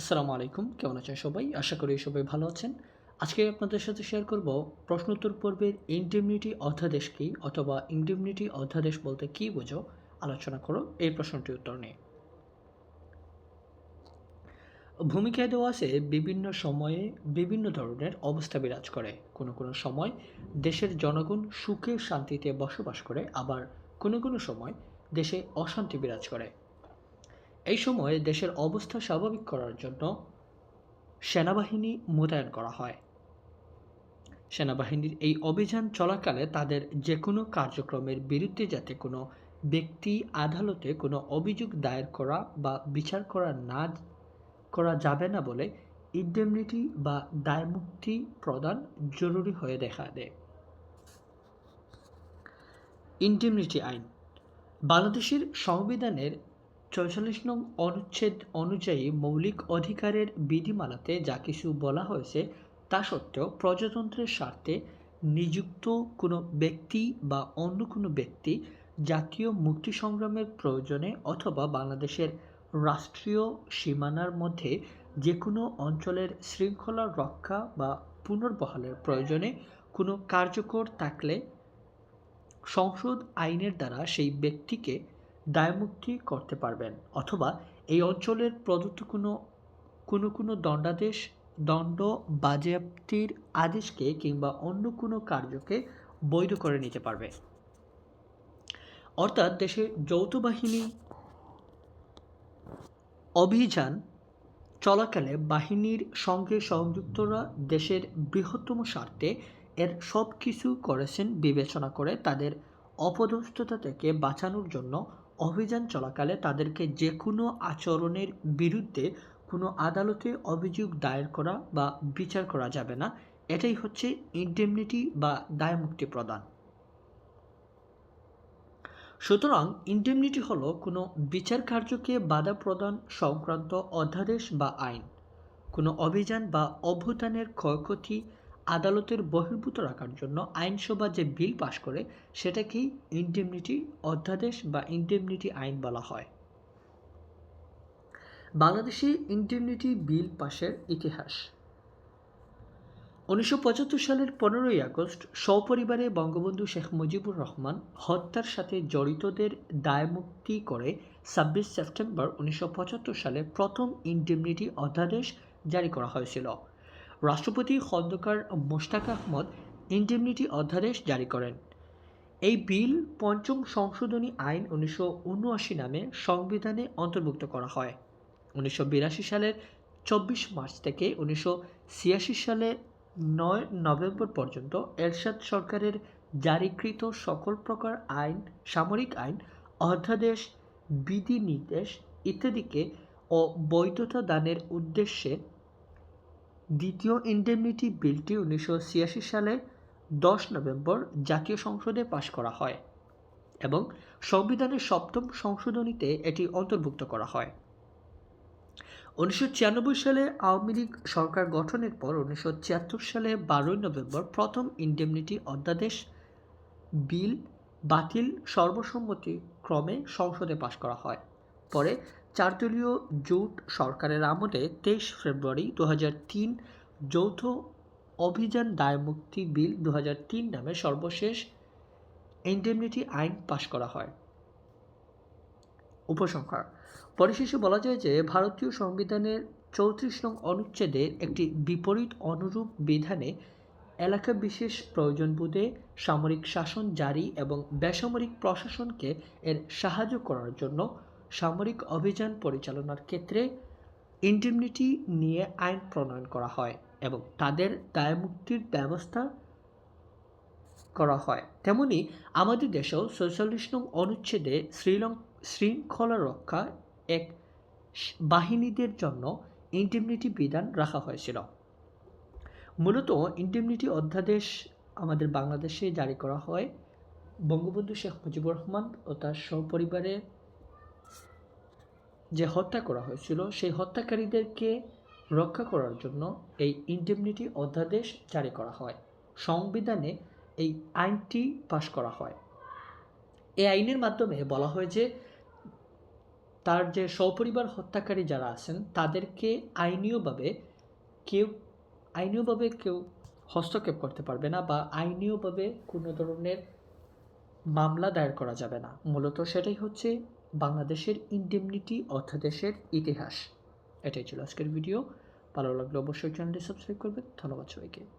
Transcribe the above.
আসসালামু আলাইকুম। কেমন আছেন সবাই? আশা করি সবাই ভালো আছেন। আজকে আপনাদের সাথে শেয়ার করব প্রশ্নোত্তর পর্বের ইন্ডেমনিটি অধ্যাদেশ কী অথবা ইন্ডেমনিটি অধ্যাদেশ বলতে কী বোঝো? আলোচনা করো এই প্রশ্নটির উত্তর নিয়ে। ভূমিকায় দেওয়া আছে বিভিন্ন সময়ে বিভিন্ন ধরনের অবস্থা বিরাজ করে। কোনো কোনো সময় দেশের জনগণ সুখে শান্তিতে বসবাস করে, আবার কোনো কোনো সময় দেশে অশান্তি বিরাজ করে। এই সময় দেশের অবস্থা স্বাভাবিক করার জন্য সেনাবাহিনী মোতায়েন করা হয়। সেনাবাহিনীর এই অভিযান চলাকালে তাদের যে কোনো কার্যক্রমের বিরুদ্ধে যাতে কোনো ব্যক্তি আদালতে কোনো অভিযোগ দায়ের করা বা বিচার করা না করা যাবে না বলে ইন্ডেমনিটি বা দায়মুক্তি প্রদান জরুরি হয়ে দেখা দেয়। ইন্ডেমনিটি আইন। বাংলাদেশের সংবিধানের চৌচল্লিশ নং অনুচ্ছেদ অনুযায়ী মৌলিক অধিকারের বিধিমালাতে যা কিছু বলা হয়েছে, তা সত্ত্বেও প্রজাতন্ত্রের স্বার্থে নিযুক্ত কোনো ব্যক্তি বা অন্য কোনো ব্যক্তি জাতীয় মুক্তি সংগ্রামের প্রয়োজনে অথবা বাংলাদেশের রাষ্ট্রীয় সীমানার মধ্যে যে কোনো অঞ্চলের শৃঙ্খলা রক্ষা বা পুনর্বহালের প্রয়োজনে কোনো কার্যকর থাকলে সংসদ আইনের দ্বারা সেই ব্যক্তিকে দায়মুক্তি করতে পারবেন, অথবা এই অঞ্চলের প্রদত্ত কোনো কোনো কোনো দণ্ডাদেশ, দণ্ড, বাজেয়াপ্তির আদেশকে কিংবা অন্য কোনো কার্যকে বৈধ করে নিতে পারবে। অর্থাৎ দেশে যৌথ বাহিনী অভিযান চলাকালে বাহিনীর সঙ্গে সংযুক্তরা দেশের বৃহত্তম স্বার্থে এর সব কিছু করেছেন বিবেচনা করে তাদের অপদস্থতা থেকে বাঁচানোর জন্য অভিযান চলাকালে তাদেরকে যে কোনো আচরণের বিরুদ্ধে কোনো আদালতে অভিযোগ দায়ের করা বা বিচার করা যাবে না। এটাই হচ্ছে ইন্ডেমনিটি বা দায়মুক্তি প্রদান। সুতরাং ইন্ডেমনিটি হলো কোনো বিচার কার্যকে বাধা প্রদান সংক্রান্ত অধ্যাদেশ বা আইন। কোনো অভিযান বা অভ্যুত্থানের ক্ষয়ক্ষতি আদালতের বহির্ভূত রাখার জন্য আইনসভা যে বিল পাশ করে, সেটাকেই ইন্ডেমনিটি অধ্যাদেশ বা ইন্ডেমনিটি আইন বলা হয়। বাংলাদেশে ইন্ডেমনিটি বিল পাশের ইতিহাস। উনিশশো পঁচাত্তর সালের পনেরোই আগস্ট সপরিবারে বঙ্গবন্ধু শেখ মুজিবুর রহমান হত্যার সাথে জড়িতদের দায়মুক্তি করে ছাব্বিশ সেপ্টেম্বর উনিশশো পঁচাত্তর সালে প্রথম ইন্ডেমনিটি অধ্যাদেশ জারি করা হয়েছিল। রাষ্ট্রপতি খন্দকার মোশতাক আহমদ ইন্ডেমনিটি অধ্যাদেশ জারি করেন। এই বিল পঞ্চম সংশোধনী আইন উনিশশো উনআশি নামে সংবিধানে অন্তর্ভুক্ত করা হয়। উনিশশো বিরাশি সালের চব্বিশ মার্চ থেকে উনিশশো ছিয়াশি সালে নয় নভেম্বর পর্যন্ত এরশাদ সরকারের জারিকৃত সকল প্রকার আইন, সামরিক আইন, অধ্যাদেশ, বিধিনির্দেশ ইত্যাদিকে ও বৈধতা দানের উদ্দেশ্যে দ্বিতীয় ইন্ডেমনিটি বিলটি উনিশশো সালে দশ নভেম্বর জাতীয় সংসদে পাশ করা হয় এবং সংবিধানের সপ্তম সংশোধনীতে এটি অন্তর্ভুক্ত করা হয়। উনিশশো ছিয়ানব্বই সালে আওয়ামী লীগ সরকার গঠনের পর উনিশশো ছিয়াত্তর সালে বারোই নভেম্বর প্রথম ইন্ডেমনিটি অধ্যাদেশ বিল বাতিল সর্বসম্মতি ক্রমে সংসদে পাশ করা হয়। পরে চারদলীয় জোট সরকারের আমলে তেইশ ফেব্রুয়ারি দু তিন যৌথ অভিযান দায়মুক্তি বিল দু তিন নামে সর্বশেষ ইন্ডেমনিটি আইন পাশ করা হয়। উপসংহার, পরিশেষে বলা যায় যে ভারতীয় সংবিধানের চৌত্রিশ নং অনুচ্ছেদের একটি বিপরীত অনুরূপ বিধানে এলাকা বিশেষ প্রয়োজন বোধে সামরিক শাসন জারি এবং বেসামরিক প্রশাসনকে এর সাহায্য করার জন্য সামরিক অভিযান পরিচালনার ক্ষেত্রে ইন্ডেমনিটি নিয়ে আইন প্রণয়ন করা হয় এবং তাদের দায়মুক্তির ব্যবস্থা করা হয়। তেমনি আমাদের দেশেও চৌচল্লিশ নং অনুচ্ছেদে শ্রীলঙ্ক শৃঙ্খলা রক্ষা এক বাহিনীদের জন্য ইন্ডেমনিটি বিধান রাখা হয়েছিল। মূলত ইন্ডেমনিটি অধ্যাদেশ আমাদের বাংলাদেশে জারি করা হয়। বঙ্গবন্ধু শেখ মুজিবুর রহমান ও তার সপরিবারে যে হত্যা করা হয়েছিল, সেই হত্যাকারীদেরকে রক্ষা করার জন্য এই ইন্ডেমনিটি অধ্যাদেশ জারি করা হয়। সংবিধানে এই আইনটি পাশ করা হয়। এই আইনের মাধ্যমে বলা হয় যে, তার যে সপরিবার হত্যাকারী যারা আছেন, তাদেরকে আইনীয়ভাবে কেউ আইনীয়ভাবে কেউ হস্তক্ষেপ করতে পারবে না বা আইনীয়ভাবে কোনো ধরনের মামলা দায়ের করা যাবে না। মূলত সেটাই হচ্ছে বাংলাদেশের ইন্ডেমনিটি অধ্যাদেশের ইতিহাস। এটাই ছিল আজকের ভিডিও ভালো লাগলে অবশ্যই চ্যানেলটি সাবস্ক্রাইব করবেন। ধন্যবাদ সবাইকে।